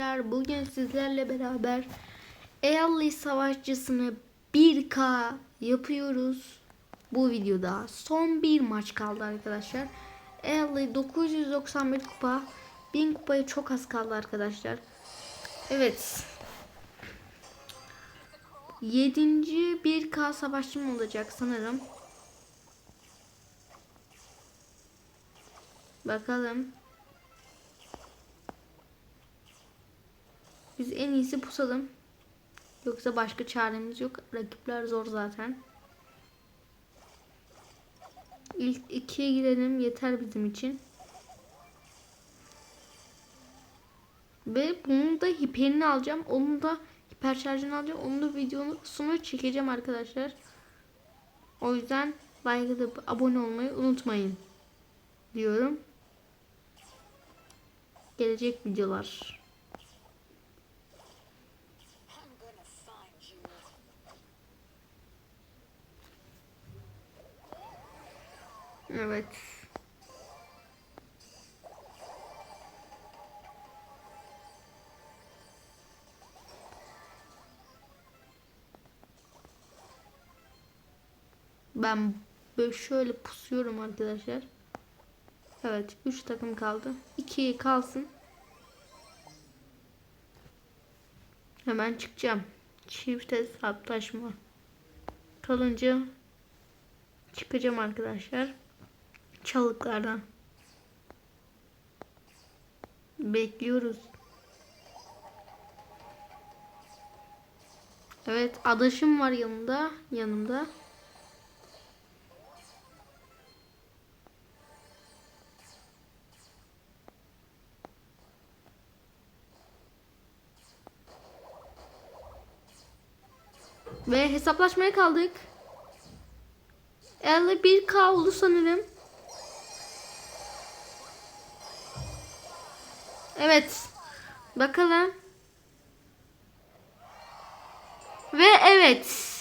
arkadaşlar bugün sizlerle beraber Ealli savaşçısını 1K yapıyoruz. Bu videoda son bir maç kaldı arkadaşlar. Ealli 991 kupa 1000 kupaya çok az kaldı arkadaşlar. Evet. 7. 1K savaşçım olacak sanırım. Bakalım. Biz en iyisi pusalım. Yoksa başka çaremiz yok. Rakipler zor zaten. İlk ikiye girelim yeter bizim için. Ve bunun da hiperini alacağım. Onun da hiper şarjını alacağım. Onun da videosunu çekeceğim arkadaşlar. O yüzden like atıp abone olmayı unutmayın. Diyorum. Gelecek videolar. Evet. Ben böyle şöyle pusuyorum arkadaşlar. Evet 3 takım kaldı. 2 kalsın. Hemen çıkacağım. Çift hesaplaşma. Kalınca çıkacağım arkadaşlar. Çalıklardan. Bekliyoruz. Evet adaşım var yanımda. Yanımda. Ve hesaplaşmaya kaldık. 51k oldu sanırım. Evet. Bakalım. Ve evet.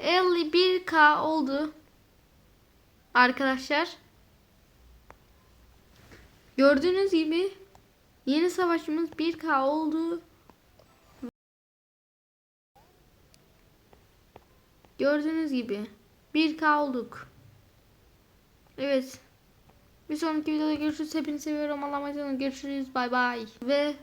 51k oldu. Arkadaşlar. Gördüğünüz gibi yeni savaşımız 1k oldu. Gördüğünüz gibi 1k olduk. Evet. Bir sonraki videoda görüşürüz. Hepinizi seviyorum. Allah'a emanet olun. Görüşürüz. Bay bay. Ve